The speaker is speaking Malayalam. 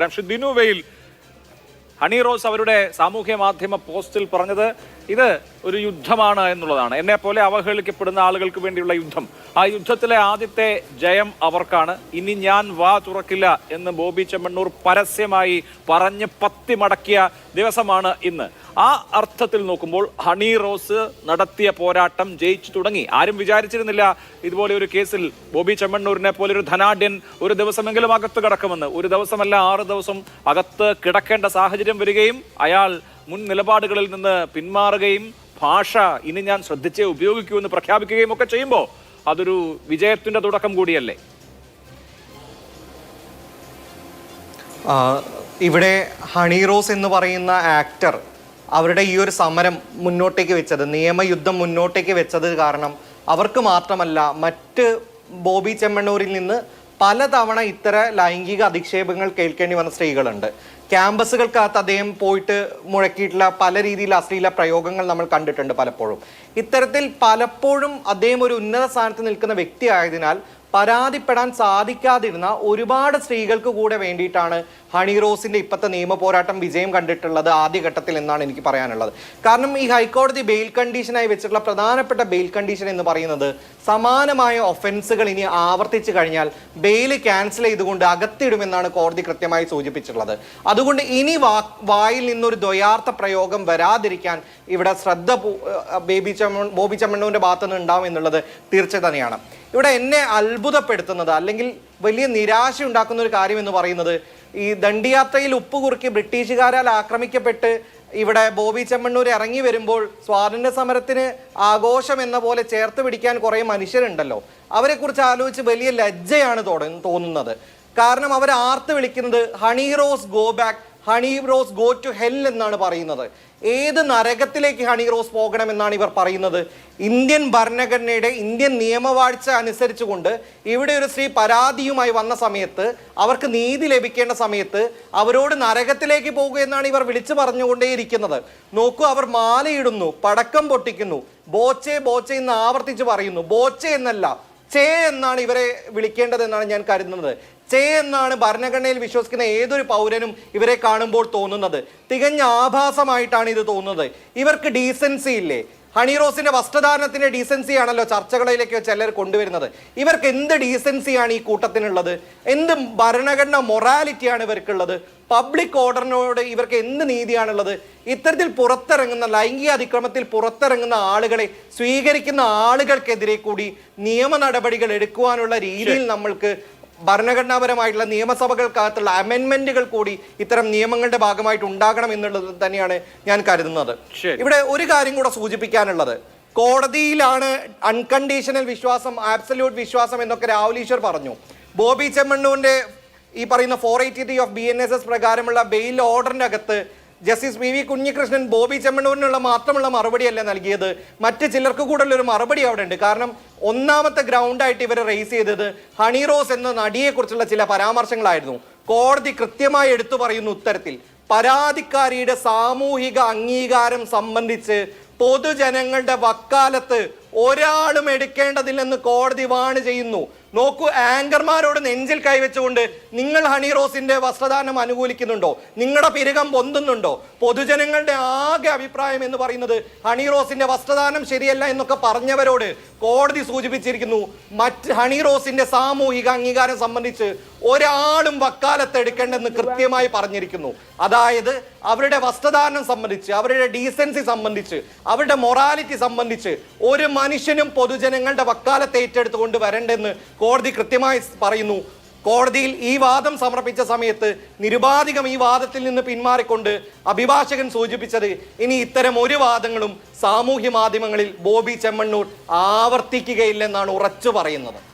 പക്ഷെ ഹണി റോസ് അവരുടെ സാമൂഹ്യ മാധ്യമ പോസ്റ്റിൽ പറഞ്ഞത് ഇത് ഒരു യുദ്ധമാണ് എന്നുള്ളതാണ്. എന്നെ പോലെ അവഹേളിക്കപ്പെടുന്ന ആളുകൾക്ക് വേണ്ടിയുള്ള യുദ്ധം. ആ യുദ്ധത്തിലെ ആദ്യത്തെ ജയം അവർക്കാണ്. ഇനി ഞാൻ വാ തുറക്കില്ല എന്ന് ബോബി ചെമ്മണ്ണൂർ പരസ്യമായി പറഞ്ഞ് പത്തി മടക്കിയ ദിവസമാണ് ഇന്ന്. ആ അർത്ഥത്തിൽ നോക്കുമ്പോൾ ഹണി റോസ് നടത്തിയ പോരാട്ടം ജയിച്ചു തുടങ്ങി. ആരും വിചാരിച്ചിരുന്നില്ല ഇതുപോലെ ഒരു കേസിൽ ബോബി ചെമ്മണ്ണൂരിനെ പോലെ ഒരു ധനാഢ്യൻ ഒരു ദിവസമെങ്കിലും അകത്ത് കിടക്കുമെന്ന്. ഒരു ദിവസമല്ല ആറ് ദിവസം അകത്ത് കിടക്കേണ്ട സാഹചര്യം വരികയും അയാൾ മുൻ നിലപാടുകളിൽ നിന്ന് പിന്മാറുകയും ഭാഷ ഇനി ഞാൻ ശ്രദ്ധിച്ചേ ഉപയോഗിക്കൂ എന്ന് പ്രഖ്യാപിക്കുകയും ഒക്കെ ചെയ്യുമ്പോൾ അതൊരു വിജയത്തിന്റെ തുടക്കം കൂടിയല്ലേ? ഇവിടെ ഹണി റോസ് എന്ന് പറയുന്ന ആക്ടർ അവരുടെ ഈ ഒരു സമരം മുന്നോട്ടേക്ക് വെച്ചത് നിയമയുദ്ധം മുന്നോട്ടേക്ക് വെച്ചത് കാരണം അവർക്ക് മാത്രമല്ല മറ്റ് ബോബി ചെമ്മണ്ണൂരിൽ നിന്ന് പലതവണ ഇത്തര ലൈംഗിക അധിക്ഷേപങ്ങൾ കേൾക്കേണ്ടി വന്ന സ്ത്രീകളുണ്ട്. ക്യാമ്പസുകൾക്കകത്ത് അദ്ദേഹം പോയിട്ട് മുഴക്കിയിട്ടുള്ള പല രീതിയിൽ അശ്ലീല പ്രയോഗങ്ങൾ നമ്മൾ കണ്ടിട്ടുണ്ട് പലപ്പോഴും. ഇത്തരത്തിൽ പലപ്പോഴും അദ്ദേഹം ഒരു ഉന്നത സ്ഥാനത്ത് നിൽക്കുന്ന വ്യക്തി ആയതിനാൽ പരാതിപ്പെടാൻ സാധിക്കാതിരുന്ന ഒരുപാട് സ്ത്രീകൾക്ക് കൂടെ വേണ്ടിയിട്ടാണ് ഹണി റോസിന്റെ ഇപ്പോഴത്തെ നിയമ പോരാട്ടം വിജയം കണ്ടിട്ടുള്ളത് ആദ്യഘട്ടത്തിൽ എന്നാണ് എനിക്ക് പറയാനുള്ളത്. കാരണം ഈ ഹൈക്കോടതി ബെയിൽ കണ്ടീഷനായി വെച്ചിട്ടുള്ള പ്രധാനപ്പെട്ട ബെയിൽ കണ്ടീഷൻ എന്ന് പറയുന്നത് സമാനമായ ഒഫൻസുകൾ ഇനി ആവർത്തിച്ചു കഴിഞ്ഞാൽ ബെയിൽ ക്യാൻസൽ ചെയ്തുകൊണ്ട് അകത്തിടുമെന്നാണ് കോടതി കൃത്യമായി സൂചിപ്പിച്ചിട്ടുള്ളത്. അതുകൊണ്ട് ഇനി വായിൽ നിന്നൊരു ദ്വയാർത്ഥ പ്രയോഗം വരാതിരിക്കാൻ ഇവിടെ ശ്രദ്ധ ബേബി ചമ്മ ബോബി ചമ്മണ്ണൂരിന്റെ ഭാഗത്തുനിന്ന് ഉണ്ടാവും എന്നുള്ളത് തീർച്ച തന്നെയാണ്. ഇവിടെ എന്നെ അത്ഭുതപ്പെടുത്തുന്നത് അല്ലെങ്കിൽ വലിയ നിരാശ ഉണ്ടാക്കുന്ന ഒരു കാര്യം എന്ന് പറയുന്നത് ഈ ദണ്ഡിയാത്രയിൽ ഉപ്പ് കുറുക്കി ബ്രിട്ടീഷുകാരാൽ ആക്രമിക്കപ്പെട്ട് ഇവിടെ ബോബി ചെമ്മണ്ണൂർ ഇറങ്ങി വരുമ്പോൾ സ്വാതന്ത്ര്യ സമരത്തിന് ആഘോഷം എന്ന പോലെ ചേർത്ത് പിടിക്കാൻ കുറേ മനുഷ്യരുണ്ടല്ലോ. അവരെക്കുറിച്ച് ആലോചിച്ച് വലിയ ലജ്ജയാണ് തോന്നുന്നത്. കാരണം അവർ ആർത്ത് വിളിക്കുന്നത് Honey Rose go back. Honey Rose go to hell എന്നാണ് പറയുന്നത്. ഏത് നരകത്തിലേക്ക് ഹണി റോസ് പോകണമെന്നാണ് ഇവർ പറയുന്നത്? ഇന്ത്യൻ ഭരണഘടനയുടെ ഇന്ത്യൻ നിയമവാഴ്ച അനുസരിച്ചുകൊണ്ട് ഇവിടെ ഒരു സ്ത്രീ പരാതിയുമായി വന്ന സമയത്ത് അവർക്ക് നീതി ലഭിക്കേണ്ട സമയത്ത് അവരോട് നരകത്തിലേക്ക് പോകുക എന്നാണ് ഇവർ വിളിച്ചു പറഞ്ഞുകൊണ്ടേയിരിക്കുന്നത്. നോക്കൂ അവർ മാലയിടുന്നു പടക്കം പൊട്ടിക്കുന്നു ബോച്ചെ ബോച്ചെ എന്ന് ആവർത്തിച്ച് പറയുന്നു. ബോച്ചെ എന്നല്ല ചേ എന്നാണ് ഇവരെ വിളിക്കേണ്ടതെന്നാണ് ഞാൻ കരുതുന്നത്. ചേ എന്നാണ് ഭരണഘടനയിൽ വിശ്വസിക്കുന്ന ഏതൊരു പൗരനും ഇവരെ കാണുമ്പോൾ തോന്നുന്നത്. തികഞ്ഞ ആഭാസമായിട്ടാണ് ഇത് തോന്നുന്നത്. ഇവർക്ക് ഡീസൻസി ഇല്ലേ? ഹണി റോസിന്റെ വസ്ത്രധാരണത്തിന്റെ ഡീസൻസി ആണല്ലോ ചർച്ചകളിലേക്ക് ചിലർ കൊണ്ടുവരുന്നത്. ഇവർക്ക് എന്ത് ഡീസൻസിയാണ് ഈ കൂട്ടത്തിനുള്ളത്? എന്ത് ഭരണഘടന മൊറാലിറ്റിയാണ് ഇവർക്കുള്ളത്? പബ്ലിക് ഓർഡറിനോട് ഇവർക്ക് എന്ത് നീതിയാണുള്ളത്? ഇത്തരത്തിൽ പുറത്തിറങ്ങുന്ന ലൈംഗിക അതിക്രമത്തിൽ പുറത്തിറങ്ങുന്ന ആളുകളെ സ്വീകരിക്കുന്ന ആളുകൾക്കെതിരെ കൂടി നിയമ നടപടികൾ എടുക്കുവാനുള്ള രീതിയിൽ നമ്മൾക്ക് ഭരണഘടനാപരമായിട്ടുള്ള നിയമസഭകൾക്കകത്തുള്ള അമെൻമെന്റുകൾ കൂടി ഇത്തരം നിയമങ്ങളുടെ ഭാഗമായിട്ട് ഉണ്ടാകണം എന്നുള്ളത് തന്നെയാണ് ഞാൻ കരുതുന്നത്. ഇവിടെ ഒരു കാര്യം കൂടെ സൂചിപ്പിക്കാനുള്ളത്. കോടതിയിലാണ് അൺകണ്ടീഷണൽ വിശ്വാസം ആബ്സല്യൂട്ട് വിശ്വാസം എന്നൊക്കെ രാഹുൽ ഈശ്വർ പറഞ്ഞു. ബോബി ചെമ്മണ്ണൂന്റെ ഈ പറയുന്ന four eighty three of B N S S പ്രകാരമുള്ള ബെയിൽ ഓർഡറിന്റെ അകത്ത് justice P V Kunhikrishnan Bobby ചെമ്മണ്ണൂരിനുള്ള മാത്രമുള്ള മറുപടിയല്ല നൽകിയത്. മറ്റ് ചിലർക്ക് കൂടുതൽ ഒരു മറുപടി അവിടെ ഉണ്ട് കാരണം ഒന്നാമത്തെ ഗ്രൗണ്ടായിട്ട് ഇവർ റേസ് ചെയ്തത് ഹണി റോസ് എന്ന നടിയെക്കുറിച്ചുള്ള ചില പരാമർശങ്ങളായിരുന്നു. കോടതി കൃത്യമായി എടുത്തു പറയുന്ന ഉത്തരത്തിൽ പരാതിക്കാരിയുടെ സാമൂഹിക അംഗീകാരം സംബന്ധിച്ച് പൊതുജനങ്ങളുടെ വക്കാലത്ത് ഒരാളും എടുക്കേണ്ടതില്ലെന്ന് കോടതി വാണ് ചെയ്യുന്നു. നോക്കൂ ആങ്കർമാരോട് നെഞ്ചിൽ കൈവച്ചുകൊണ്ട് നിങ്ങൾ ഹണി റോസിന്റെ വസ്ത്രദാനം അനുകൂലിക്കുന്നുണ്ടോ? നിങ്ങളുടെ പിരുകം പൊന്തുന്നുണ്ടോ? പൊതുജനങ്ങളുടെ ആകെ അഭിപ്രായം എന്ന് പറയുന്നത് ഹണി റോസിന്റെ വസ്ത്രദാനം ശരിയല്ല എന്നൊക്കെ പറഞ്ഞവരോട് കോടതി സൂചിപ്പിച്ചിരിക്കുന്നു. മറ്റ് ഹണി റോസിന്റെ സാമൂഹിക അംഗീകാരം സംബന്ധിച്ച് ഒരാളും വക്കാലത്ത് എടുക്കേണ്ടെന്ന് കൃത്യമായി പറഞ്ഞിരിക്കുന്നു. അതായത് അവരുടെ വസ്ത്രധാരണം സംബന്ധിച്ച് അവരുടെ ഡീസൻസി സംബന്ധിച്ച് അവരുടെ മൊറാലിറ്റി സംബന്ധിച്ച് ഒരു മനുഷ്യനും പൊതുജനങ്ങളുടെ വക്കാലത്ത് ഏറ്റെടുത്ത് വരണ്ടെന്ന് കോടതി കൃത്യമായി പറയുന്നു. കോടതിയിൽ ഈ വാദം സമർപ്പിച്ച സമയത്ത് നിരുപാധികം ഈ വാദത്തിൽ നിന്ന് പിന്മാറിക്കൊണ്ട് അഭിഭാഷകൻ സൂചിപ്പിച്ചത് ഇനി ഇത്തരം ഒരു വാദങ്ങളും സാമൂഹ്യ മാധ്യമങ്ങളിൽ ബോബി ചെമ്മണ്ണൂർ ആവർത്തിക്കുകയില്ലെന്നാണ് ഉറച്ചു പറയുന്നത്.